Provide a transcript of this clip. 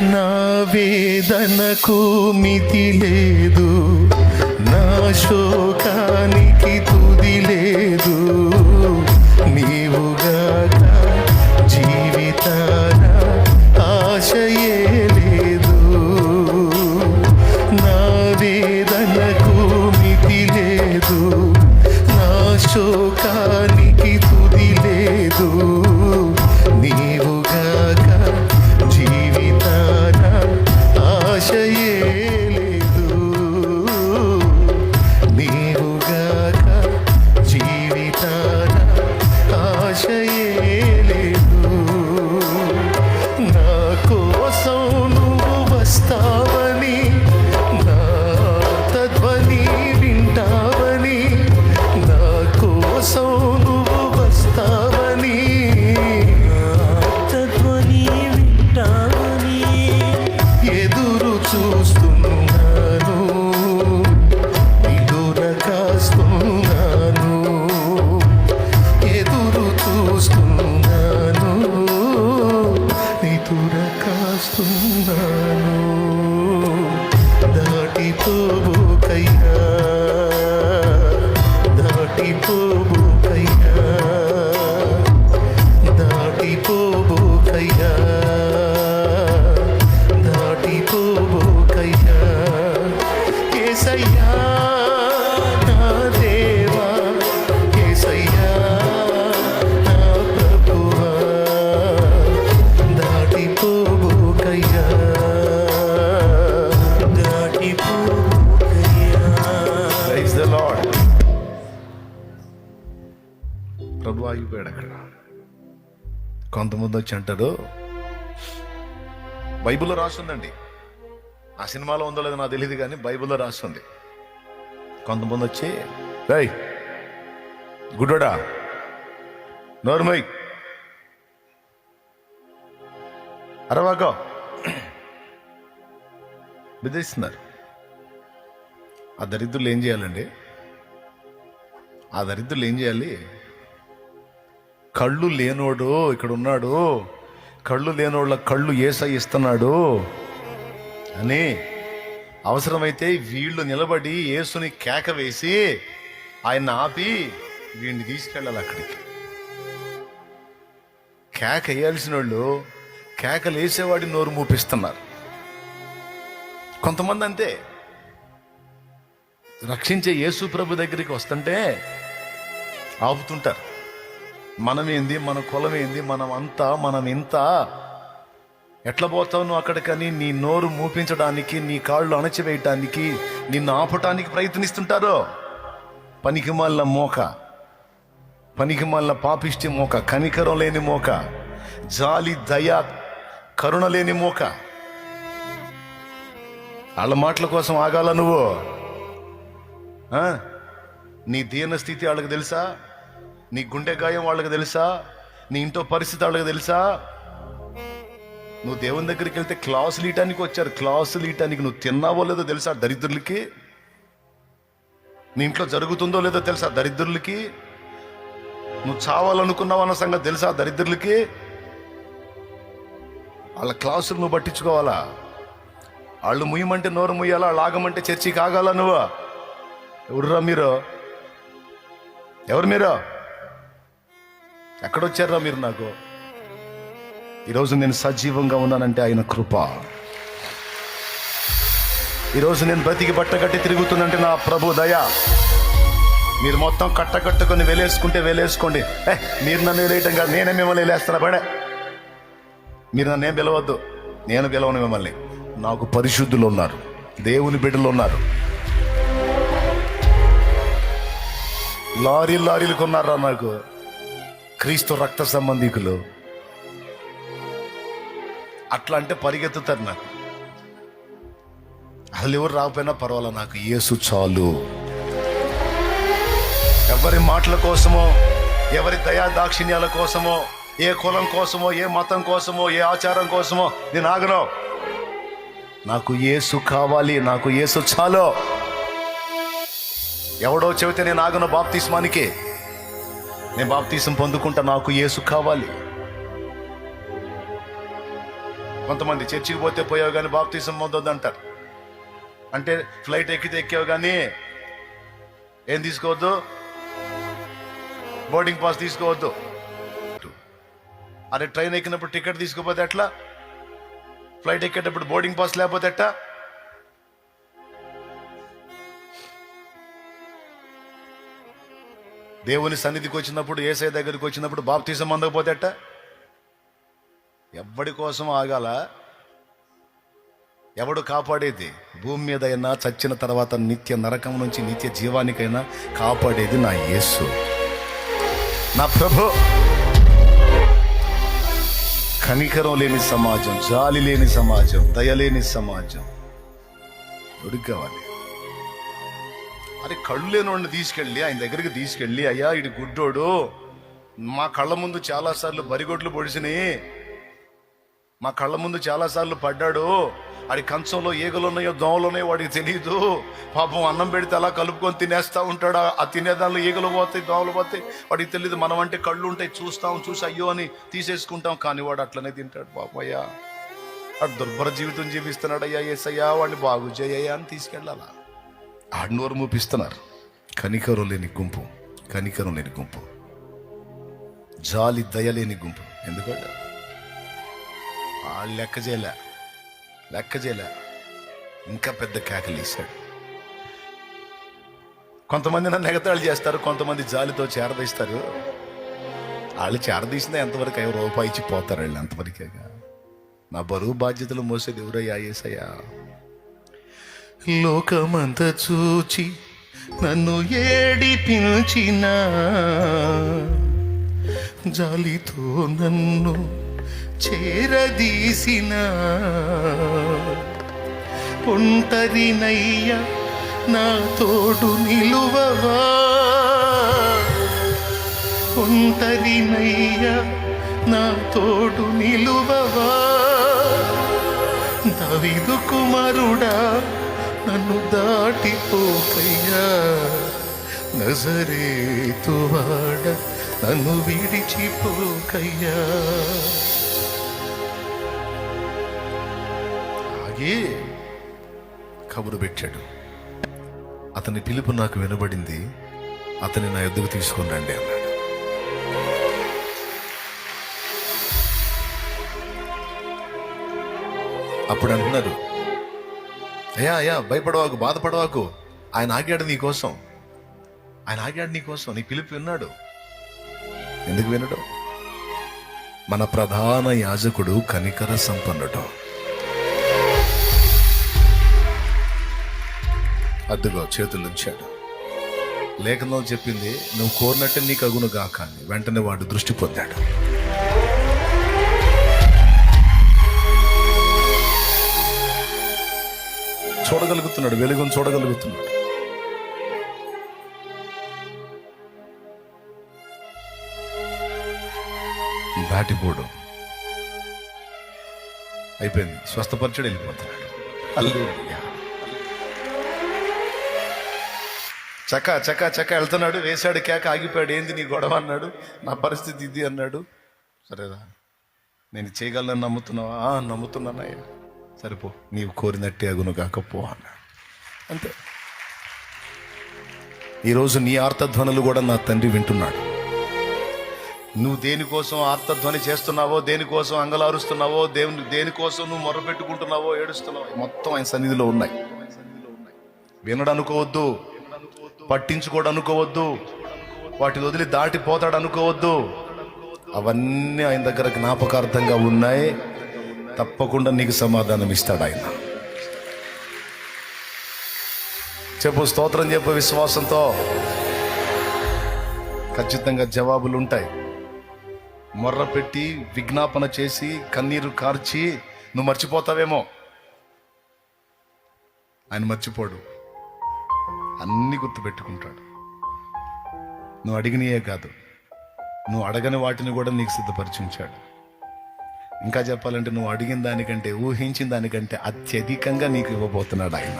నా వేదనకు మితి లేదు నా శోకానికి తుది లేదు. కాస్తున్నాను దాటిపోబోకయ్యా ప్రభు ఆగిపోయాడు అక్కడ. కొంతమంది వచ్చి అంటారు బైబిల్లో రాస్తుందండి ఆ సినిమాలో ఉందో లేదో నాకు తెలియదు కానీ బైబిల్లో రాస్తుంది కొంతమంది వచ్చి రై గుడ్డోడా నోర్మై అరవాకో బెదిరిస్తున్నారు. ఆ దరిద్రులు ఏం చేయాలండి? ఆ దరిద్రులు ఏం చేయాలి? కళ్ళు లేనోడు ఇక్కడ ఉన్నాడు కళ్ళు లేనోళ్ళ కళ్ళు ఏసై ఇస్తున్నాడు. అని అవసరమైతే వీళ్ళు నిలబడి యేసుని కేక వేసి ఆయన ఆపి వీడిని తీసుకెళ్ళాలి అక్కడికి. కేక వేయాల్సిన వాళ్ళు కేకలు వేసేవాడి నోరు మూపిస్తున్నారు. కొంతమంది అంతే. రక్షించే యేసు ప్రభు దగ్గరికి వస్తుంటే ఆపుతుంటారు. మనమేంది? మన కులమేంది? మనం అంతా మనం ఇంత ఎట్లా పోతావు నువ్వు అక్కడికని? నీ నోరు మూపించడానికి నీ కాళ్ళు అణచివేయటానికి నిన్ను ఆపటానికి ప్రయత్నిస్తుంటారో? పనికి మళ్ళ మోక. పనికి మళ్ళ పాపిష్టి మోక. కనికరం లేని మోక. జాలి దయ కరుణ లేని మోక. వాళ్ళ మాటల కోసం ఆగాల నువ్వు? నీ దీన స్థితి వాళ్ళకి తెలుసా? నీ గుండె గాయం వాళ్ళకి తెలుసా? నీ ఇంట్లో పరిస్థితి వాళ్ళకి తెలుసా? నువ్వు దేవుని దగ్గరికి వెళ్తే క్లాసులు ఇయటానికి వచ్చారు. క్లాసులు ఇయటానికి నువ్వు తిన్నావో లేదో తెలుసా దరిద్రులకి? నీ ఇంట్లో జరుగుతుందో లేదో తెలుసా దరిద్రులకి? నువ్వు చావాలనుకున్నావు అన్న సంగతి తెలుసా దరిద్రులకి? వాళ్ళ క్లాసులు నువ్వు పట్టించుకోవాలా? వాళ్ళు ముయ్యమంటే నోరు ముయ్యాలా? వాళ్ళు ఆగమంటే చర్చికి ఆగాల నువ్వు? ఎవరురా మీరు? ఎవరు మీరు? ఎక్కడొచ్చారా మీరు నాకు? ఈరోజు నేను సజీవంగా ఉన్నానంటే ఆయన కృప. ఈరోజు నేను బ్రతికి బట్ట కట్టి తిరుగుతుందంటే నా ప్రభు దయ. మీరు మొత్తం కట్ట కట్టుకొని వేలేసుకుంటే వేలేసుకోండి. ఏ మీరు నన్ను వేలేయటం కాదు నేనే మిమ్మల్ని వేలేస్తాను పడే. మీరు నన్ను ఏం పిలవద్దు నేను పిలవను మిమ్మల్ని. నాకు పరిశుద్ధులు ఉన్నారు దేవుని బిడ్డలు ఉన్నారు. లారీలు లారీలు కొన్నారా నాకు? క్రీస్తు రక్త సంబంధికులు. అట్లా అంటే పరిగెత్తుతారు నాకు. అసలు ఎవరు రాకపోయినా పర్వాలేదు నాకు. యేసు చాలు. ఎవరి మాటల కోసమో ఎవరి దయా దాక్షిణ్యాల కోసమో ఏ కులం కోసమో ఏ మతం కోసమో ఏ ఆచారం కోసమో నేను ఆగను. నాకు ఏసు కావాలి నాకు ఏసు చాలు. ఎవడో చెబితే నేను ఆగను బాప్తిస్మానికి. నేను బాప్తీసం పొందుకుంటా నాకు యేసు కావాలి. కొంతమంది చర్చికి పోతే పోయావు కానీ బాప్తీసం పొందొద్దు అంటారు అంటే ఫ్లైట్ ఎక్కితే ఎక్కావు కానీ ఏం తీసుకోవద్దు? బోర్డింగ్ పాస్ తీసుకోవద్దు. అరే ట్రైన్ ఎక్కినప్పుడు టికెట్ తీసుకోపోతే ఎట్లా? ఫ్లైట్ ఎక్కేటప్పుడు బోర్డింగ్ పాస్ లేకపోతే ఎట్టా? దేవుని సన్నిధికి వచ్చినప్పుడు ఏసై దగ్గరికి వచ్చినప్పుడు బాప్తీసం అందకపోతేట ఎట్టా? ఎవడి కోసం ఆగాల? ఎవడు కాపాడేది? భూమి మీద అయినా చచ్చిన తర్వాత నిత్య నరకం నుంచి నిత్య జీవానికైనా కాపాడేది నా యేసు. నా ప్రభు కనికరం లేని సమాజం జాలి లేని సమాజం దయలేని సమాజం. ఎవడికి అరే కళ్ళు లేనోడిని తీసుకెళ్ళి ఆయన దగ్గరికి తీసుకెళ్ళి అయ్యా ఇటు గుడ్డోడు. మా కళ్ళ ముందు చాలాసార్లు బరిగొడ్లు పొడిసినాయి. మా కళ్ళ ముందు చాలాసార్లు పడ్డాడు. ఆడి కంచంలో ఈగలు ఉన్నాయో దోమలు ఉన్నాయో వాడికి తెలియదు పాపం అన్నం పెడితే అలా కలుపుకొని తినేస్తా ఉంటాడు? ఆ తినేదానిలో ఈగలు పోతాయి దోమలు పోతాయి. వాడికి తెలియదు మనం అంటే కళ్ళు ఉంటాయి చూస్తాం చూసి అయ్యో అని తీసేసుకుంటాం. కానీ వాడు అట్లనే తింటాడు పాపయ్యా వాడు దుర్భర జీవితం జీవిస్తున్నాడు అయ్యా ఏసయ్యా వాడిని బాగు చేయయ్యా అని తీసుకెళ్ళాలా? ఆడినోరు మూపిస్తున్నారు. కనికరం లేని గుంపు కనికరం లేని గుంపు. జాలి దయలేని గుంపు. ఎందుకంటే? వాళ్ళు లెక్క చేయలే లెక్క చేయలే. ఇంకా పెద్ద కేకలేసాడు కొంతమంది నన్ను ఎగతాళి చేస్తారు కొంతమంది జాలితో చేరదీస్తారు. వాళ్ళు చేరదీసిన ఎంతవరకు అయ్యో రూపాయి ఇచ్చి పోతారు వాళ్ళు అంతవరకేగా. నా బరువు బాధ్యతలు మోసేది ఎవరయ్యా ఏసయ్యా? లోకమంత చూచి నన్ను ఏడి పిలిచిన. జాలితో నన్ను చేరదీసిన. ఒంటరినయ్య నా తోడు నిలువవా. ఒంటరినయ్య నా తోడు నిలువవా. దవిదు కుమారుడా నన్ను దాటిపోకయ్యా. నజరేతువాడ నన్ను విడిచిపోకయ్యా. ఆగి కబురు పెట్టాడు. అతని పిలుపు నాకు వినబడింది. అతని నా ఎద్దుకు తీసుకుని రండి అన్నాడు. అప్పుడు అంటున్నారు అయ్యా అయ్యా భయపడవాకు బాధపడవాకు. ఆయన ఆగాడు నీ కోసం. ఆయన ఆగాడు నీ కోసం. నీ పిలుపు విన్నాడు. ఎందుకు వినడు? మన ప్రధాన యాజకుడు కనికర సంపన్నుడు. అద్దుగో చేతులు ఉంచాడు లేఖనం చెప్పింది నువ్వు కోరినట్టే నీకు అగును గాక వెంటనే వాడు దృష్టి పొందాడు. చూడగలుగుతున్నాడు వెలుగును చూడగలుగుతున్నాడు. దాటిపోడు అయిపోయింది. స్వస్థపరచడు వెళ్ళిపోతున్నాడు. చక్క చక్క చక్క వెళ్తున్నాడు వేశాడు కేక ఆగిపోయాడు. ఏంది నీ గొడవ అన్నాడు. నా పరిస్థితి ఇది అన్నాడు. సరేరా నేను చేయగలను నమ్ముతున్నావా? "ఆ, నమ్ముతున్నానయ్యా. సరిపో నీవు కోరినట్టే అగును కాకపో అన్నాడు అంతే. ఈరోజు నీ ఆర్తధ్వనులు కూడా నా తండ్రి వింటున్నాడు. నువ్వు దేనికోసం ఆర్తధ్వని చేస్తున్నావో దేనికోసం అంగలారుస్తున్నావో దేవుని దేనికోసం నువ్వు మొరపెట్టుకుంటున్నావో ఏడుస్తున్నావో మొత్తం ఆయన సన్నిధిలో ఉన్నాయి. వినడు అనుకోవద్దు పట్టించుకోడు అనుకోవద్దు వాటిని వదిలి దాటిపోతాడు అనుకోవద్దు అవన్నీ ఆయన దగ్గర జ్ఞాపకార్థంగా ఉన్నాయి. తప్పకుండా నీకు సమాధానం ఇస్తాడు ఆయన. చెప్పు స్తోత్రం చెప్పు విశ్వాసంతో. ఖచ్చితంగా జవాబులు ఉంటాయి. మొర్ర పెట్టి విజ్ఞాపన చేసి కన్నీరు కార్చి నువ్వు మర్చిపోతావేమో. ఆయన మర్చిపోడు. అన్నీ గుర్తుపెట్టుకుంటాడు. నువ్వు అడిగినయే కాదు. నువ్వు అడగని వాటిని కూడా నీకు సిద్ధపరిచి ఉంచాడు. ఇంకా చెప్పాలంటే నువ్వు అడిగిన దానికంటే ఊహించిన దానికంటే అత్యధికంగా నీకు ఇవ్వబోతున్నాడు ఆయన.